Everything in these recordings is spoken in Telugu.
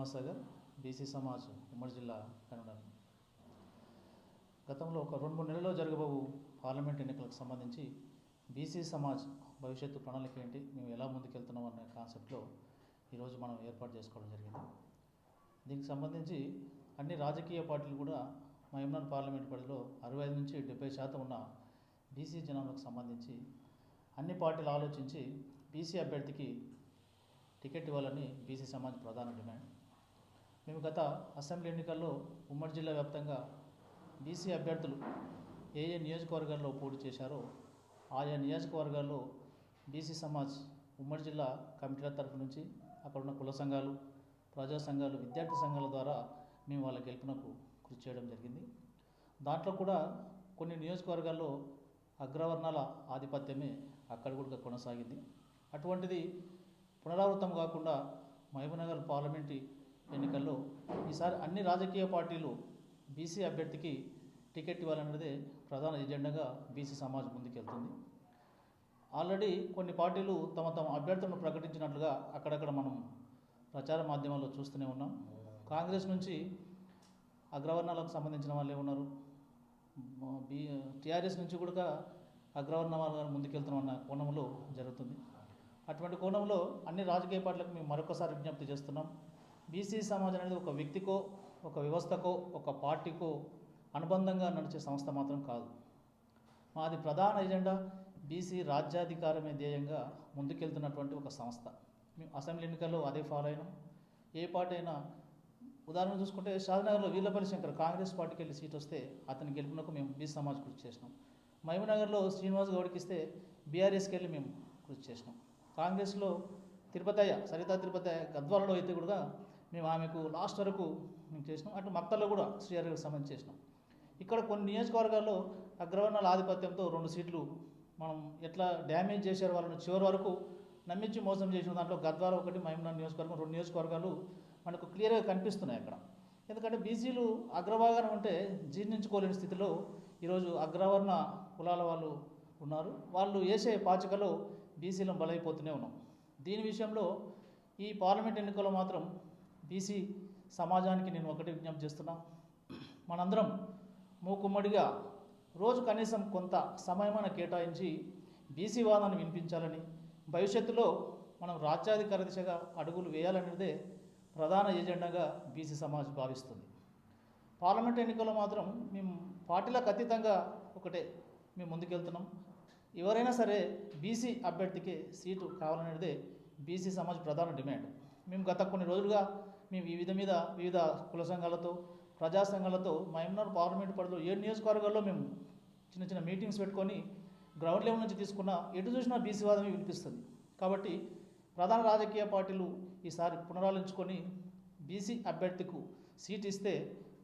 శ్రీనివాసాగర్ బీసీ సమాజ్ ఉమ్మడి జిల్లా కన్వీనర్ గతంలో ఒక రెండు మూడు నెలల్లో జరగబోవు పార్లమెంట్ ఎన్నికలకు సంబంధించి బీసీ సమాజ్ భవిష్యత్తు ప్రణాళిక ఏంటి మేము ఎలా ముందుకెళ్తున్నాం అనే కాన్సెప్ట్లో ఈరోజు మనం ఏర్పాటు చేసుకోవడం జరిగింది. దీనికి సంబంధించి అన్ని రాజకీయ పార్టీలు కూడా మహమ్నాన్ పార్లమెంట్ పరిధిలో అరవై ఐదు నుంచి డెబ్బై శాతం ఉన్న బీసీ జనాలకు సంబంధించి అన్ని పార్టీలు ఆలోచించి బీసీ అభ్యర్థికి టికెట్ ఇవ్వాలని బీసీ సమాజ్ ప్రధాన డిమాండ్. మేము గత అసెంబ్లీ ఎన్నికల్లో ఉమ్మడి జిల్లా వ్యాప్తంగా బీసీ అభ్యర్థులు ఏ ఏ నియోజకవర్గాల్లో పోటీ చేశారో ఆయా నియోజకవర్గాల్లో బీసీ సమాజ్ ఉమ్మడి జిల్లా కమిటీల తరఫు నుంచి అక్కడ ఉన్న కుల సంఘాలు ప్రజా సంఘాలు విద్యార్థి సంఘాల ద్వారా మేము వాళ్ళ గెలుపునకు కృషి చేయడం జరిగింది. దాంట్లో కూడా కొన్ని నియోజకవర్గాల్లో అగ్రవర్ణాల ఆధిపత్యమే అక్కడ కూడా కొనసాగింది. అటువంటిది పునరావృతం కాకుండా మహబూబ్నగర్ పార్లమెంటు ఎన్నికల్లో ఈసారి అన్ని రాజకీయ పార్టీలు బీసీ అభ్యర్థికి టికెట్ ఇవ్వాలన్నదే ప్రధాన ఎజెండాగా బీసీ సమాజ్ ముందుకెళ్తుంది. ఆల్రెడీ కొన్ని పార్టీలు తమ తమ అభ్యర్థులను ప్రకటించినట్లుగా అక్కడక్కడ మనం ప్రచార మాధ్యమాల్లో చూస్తూనే ఉన్నాం. కాంగ్రెస్ నుంచి అగ్రవర్ణాలకు సంబంధించిన వాళ్ళే ఉన్నారు బీ టీఆర్ఎస్ నుంచి కూడా అగ్రవర్ణ వాళ్ళు ముందుకెళ్తున్న కోణంలో జరుగుతుంది. అటువంటి కోణంలో అన్ని రాజకీయ పార్టీలకు మేము మరొకసారి విజ్ఞప్తి చేస్తున్నాం. బీసీ సమాజం అనేది ఒక వ్యక్తికో ఒక వ్యవస్థకో ఒక పార్టీకో అనుబంధంగా నడిచే సంస్థ మాత్రం కాదు. మాది ప్రధాన ఎజెండా బీసీ రాజ్యాధికారమే ధ్యేయంగా ముందుకెళ్తున్నటువంటి ఒక సంస్థ. మేము అసెంబ్లీ ఎన్నికల్లో అదే ఫాలో అయినాం. ఏ పార్టీ అయినా ఉదాహరణ చూసుకుంటే షాద్నగర్లో వీళ్ళపల్లి శంకర్ కాంగ్రెస్ పార్టీకి వెళ్ళి సీట్ వస్తే అతని గెలుపునకు మేము బీసీ సమాజ్ కృషి చేసినాం. మహబూబ్నగర్లో శ్రీనివాస్ గౌడ్కి ఇస్తే బీఆర్ఎస్కి వెళ్ళి మేము కృషి చేసినాం. కాంగ్రెస్లో తిరుపతయ్య సరితా తిరుపతయ్య గద్వాలలో అయితే కూడా మేము ఆమెకు లాస్ట్ వరకు మేము చేసినాం. అటు మక్తల్లో కూడా శ్రీహరికి సంబంధించి చేసినాం. ఇక్కడ కొన్ని నియోజకవర్గాల్లో అగ్రవర్ణాల ఆధిపత్యంతో రెండు సీట్లు మనం ఎట్లా డ్యామేజ్ చేశారు వాళ్ళని చివరి వరకు నమ్మించి మోసం చేసిన దాంట్లో గద్వాల ఒకటి మహిమనాథ్ నియోజకవర్గం రెండు నియోజకవర్గాలు మనకు క్లియర్గా కనిపిస్తున్నాయి అక్కడ. ఎందుకంటే బీసీలు అగ్రభాగాన ఉంటే జీర్ణించుకోలేని స్థితిలో ఈరోజు అగ్రవర్ణ కులాల వాళ్ళు ఉన్నారు. వాళ్ళు వేసే పాచికలో బీసీలను బలైపోతూనే ఉన్నాం. దీని విషయంలో ఈ పార్లమెంట్ ఎన్నికల్లో మాత్రం బీసీ సమాజానికి నేను ఒకటి విజ్ఞప్తి చేస్తున్నా. మనందరం మూకుమ్మడిగా రోజు కనీసం కొంత సమయమైన కేటాయించి బీసీ వాదాన్ని వినిపించాలని భవిష్యత్తులో మనం రాజ్యాధికార దిశగా అడుగులు వేయాలనేదే ప్రధాన ఎజెండాగా బీసీ సమాజ్ భావిస్తుంది. పార్లమెంట్ ఎన్నికల్లో మాత్రం మేము పార్టీలకు అతీతంగా ఒకటే మేము ముందుకెళ్తున్నాం. ఎవరైనా సరే బీసీ అభ్యర్థికి సీటు కావాలనేదే బీసీ సమాజ్ ప్రధాన డిమాండ్. మేము గత కొన్ని రోజులుగా మేము వివిధ మీద వివిధ కుల సంఘాలతో ప్రజా సంఘాలతో మహమ్నార్ పార్లమెంట్ పరిధిలో ఏడు నియోజకవర్గాల్లో మేము చిన్న చిన్న మీటింగ్స్ పెట్టుకొని గ్రౌండ్ లెవెల్ నుంచి తీసుకున్న ఎటు చూసినా బీసీ వాదమే వినిపిస్తుంది. కాబట్టి ప్రధాన రాజకీయ పార్టీలు ఈసారి పునరాలోచించుకొని బీసీ అభ్యర్థికు సీట్ ఇస్తే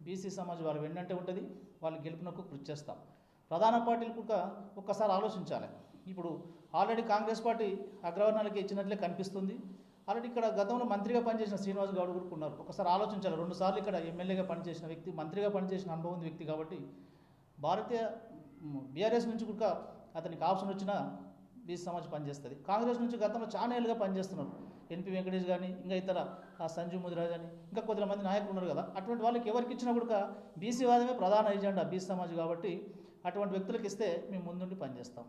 బీసీ సమాజ్ వారి వెన్నంటే ఉంటుంది వాళ్ళు గెలుపునకు కృషి చేస్తాం. ప్రధాన పార్టీలు కూడా ఒక్కసారి ఆలోచించాలి. ఇప్పుడు ఆల్రెడీ కాంగ్రెస్ పార్టీ అగ్రవర్ణాలకి ఇచ్చినట్లే కనిపిస్తుంది. ఆల్రెడీ ఇక్కడ గతంలో మంత్రిగా పనిచేసిన శ్రీనివాస్ గౌడ్ కూడా ఉన్నారు. ఒకసారి ఆలోచించాలి. రెండు సార్లు ఇక్కడ ఎమ్మెల్యేగా పనిచేసిన వ్యక్తి మంత్రిగా పనిచేసిన అనుభవం ఉంది వ్యక్తి కాబట్టి భారతీయ బీఆర్ఎస్ నుంచి కూడా అతనికి ఆప్షన్ వచ్చినా బీసీ సమాజ్ పనిచేస్తుంది. కాంగ్రెస్ నుంచి గతంలో చాలా ఏళ్ళుగా పనిచేస్తున్నారు. ఎన్పి వెంకటేష్ కానీ ఇంకా ఇతర సంజీవ్ ముదిరాజ్ అని ఇంకా కొద్దిమంది నాయకులు ఉన్నారు కదా. అటువంటి వాళ్ళకి ఎవరికి ఇచ్చినా కూడా బీసీ వాదమే ప్రధాన ఎజెండా బీసీ సమాజ్ కాబట్టి అటువంటి వ్యక్తులకు ఇస్తే మేము ముందుండి పనిచేస్తాం.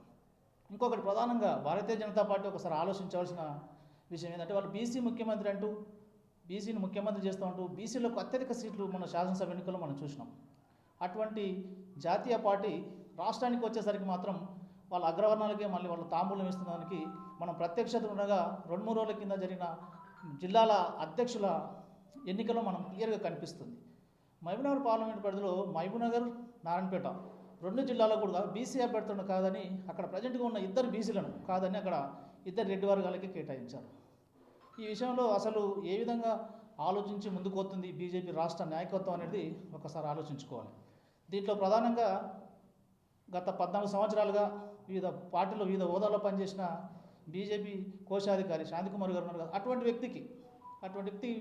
ఇంకొకటి ప్రధానంగా భారతీయ జనతా పార్టీ ఒకసారి ఆలోచించవలసిన విషయం ఏంటంటే వాళ్ళు బీసీ ముఖ్యమంత్రి అంటూ బీసీని ముఖ్యమంత్రి చేస్తూ ఉంటూ బీసీలకు అత్యధిక సీట్లు మన శాసనసభ ఎన్నికల్లో మనం చూసినాం. అటువంటి జాతీయ పార్టీ రాష్ట్రానికి వచ్చేసరికి మాత్రం వాళ్ళ అగ్రవర్ణాలకే మళ్ళీ వాళ్ళు తాంబూలం వేస్తున్నదానికి మనం ప్రత్యక్షత ఉండగా రెండు మూడు రోజుల కింద జరిగిన జిల్లాల అధ్యక్షుల ఎన్నికలో మనం క్లియర్గా కనిపిస్తుంది. మహబూబ్నగర్ పార్లమెంట్ పరిధిలో మహబూబ్నగర్ నారాయణపేట రెండు జిల్లాలో కూడా బీసీ అభ్యర్థులను కాదని అక్కడ ప్రజెంట్గా ఉన్న ఇద్దరు బీసీలను కాదని అక్కడ ఇద్దరు రెడ్డి వర్గాలకి కేటాయించారు. ఈ విషయంలో అసలు ఏ విధంగా ఆలోచించి ముందుకొస్తుంది బీజేపీ రాష్ట్ర నాయకత్వం అనేది ఒకసారి ఆలోచించుకోవాలి. దీంట్లో ప్రధానంగా గత పద్నాలుగు సంవత్సరాలుగా వివిధ పార్టీలో వివిధ హోదాలో పనిచేసిన బీజేపీ కోశాధికారి శాంతికుమార్ గారు ఉన్నారు అటువంటి వ్యక్తికి అటువంటి వ్యక్తి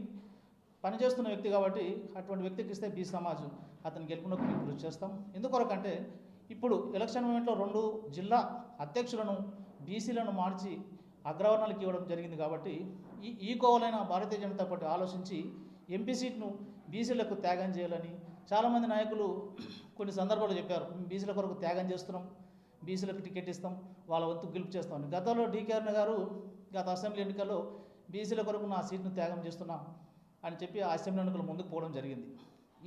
పనిచేస్తున్న వ్యక్తి కాబట్టి అటువంటి వ్యక్తికి ఇస్తే బీ సమాజ్ అతను గెలుపునకు మేము కృషి చేస్తాం. ఎందుకొరకంటే ఇప్పుడు ఎలక్షన్ మూమెంట్లో రెండు జిల్లా అధ్యక్షులను బీసీలను మార్చి అగ్రవర్ణాలకు ఇవ్వడం జరిగింది కాబట్టి ఈ ఈ కోవలైన భారతీయ జనతా పార్టీ ఆలోచించి ఎంపీ సీట్ను బీసీలకు త్యాగం చేయాలని చాలామంది నాయకులు కొన్ని సందర్భాలు చెప్పారు. బీసీల కొరకు త్యాగం చేస్తున్నాం బీసీలకు టికెట్ ఇస్తాం వాళ్ళ వంతు గెలుపు చేస్తామని గతంలో డీకేఆర్న గారు గత అసెంబ్లీ ఎన్నికల్లో బీసీల కొరకు నా సీట్ను త్యాగం చేస్తున్నా అని చెప్పి ఆ అసెంబ్లీ ఎన్నికలు ముందుకు పోవడం జరిగింది.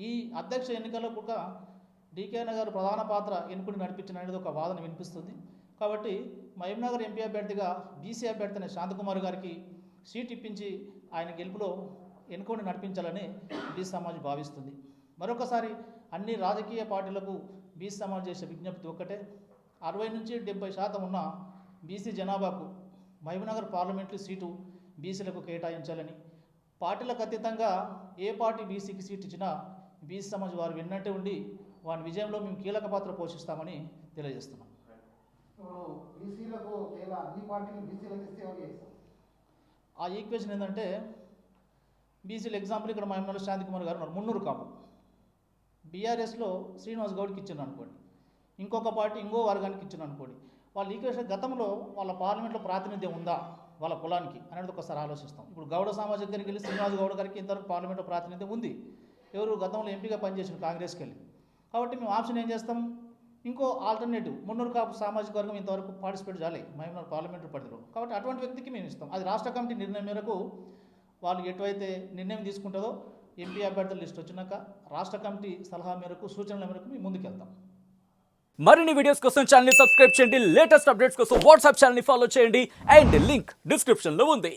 ఈ అధ్యక్ష ఎన్నికల్లో కూడా డీకేఆర్ గారు ప్రధాన పాత్ర ఎన్నుకుని నడిపించిన అనేది ఒక వాదన వినిపిస్తుంది. కాబట్టి మహబూబ్నగర్ ఎంపీ అభ్యర్థిగా బీసీ అభ్యర్థి అయిన శాంతకుమార్ గారికి సీట్ ఇప్పించి ఆయన గెలుపులో ఎన్నుకొని నడిపించాలని బీసీ సమాజ్ భావిస్తుంది. మరొకసారి అన్ని రాజకీయ పార్టీలకు బీసీ సమాజ్ చేసే విజ్ఞప్తి ఒక్కటే. అరవై నుంచి డెబ్బై శాతం ఉన్న బీసీ జనాభాకు మహబూబ్నగర్ పార్లమెంటరీ సీటు బీసీలకు కేటాయించాలని. పార్టీలకు అతీతంగా ఏ పార్టీ బీసీకి సీట్ ఇచ్చినా బీసీ సమాజ్ వారు విన్నట్టే ఉండి వారి విజయంలో మేము కీలక పాత్ర పోషిస్తామని తెలియజేస్తున్నాం. ఇప్పుడు బీసీలకు అన్ని పార్టీలు బీసీలకు ఇస్తే ఎవరు ఆ ఈక్వేషన్ ఏంటంటే బీసీలు ఎగ్జాంపుల్ ఇక్కడ మా శాంతి కుమార్ గారు ఉన్నారు మున్నూరు కాపు. బీఆర్ఎస్లో శ్రీనివాస్ గౌడ్కి ఇచ్చాను అనుకోండి. ఇంకొక పార్టీ ఇంకో వర్గానికి ఇచ్చాను అనుకోండి. వాళ్ళ ఈక్వేషన్ గతంలో వాళ్ళ పార్లమెంట్లో ప్రాతినిధ్యం ఉందా వాళ్ళ కులానికి అనేది ఒకసారి ఆలోచిస్తాం. ఇప్పుడు గౌడ సమాజం దగ్గరికి వెళ్ళి శ్రీనివాస్ గౌడ్ గారికి ఇంతవరకు పార్లమెంట్లో ప్రాతినిధ్యం ఉంది. ఎవరు గతంలో ఎంపీగా పనిచేసిన కాంగ్రెస్కి వెళ్ళి. కాబట్టి మేము ఆప్షన్ ఏం చేస్తాం? ఇంకో ఆల్టర్నేటివ్ మున్నూరు కాపు సామాజిక వర్గం ఇంతవరకు పార్టిసిపేట్ చేయాలి. మహబూబ్నగర్ పార్లమెంటరీ పరిధిలో. కాబట్టి అటువంటి వ్యక్తికి మేము ఇస్తాం. అది రాష్ట్ర కమిటీ నిర్ణయం మేరకు వాళ్ళు ఎటువైతే నిర్ణయం తీసుకుంటుందో ఎంపీ అభ్యర్థుల లిస్ట్ వచ్చినాక రాష్ట్ర కమిటీ సలహా మేరకు సూచనల మేరకు మేము ముందుకెళ్తాం. మరిన్ని వీడియోస్ కోసం ఛానల్ సబ్స్క్రైబ్ చేయండి. లేటెస్ట్ అప్డేట్స్ కోసం వాట్సాప్ ఛానల్ని ఫాలో చేయండి. అండ్ లింక్ డిస్క్రిప్షన్లో ఉంది.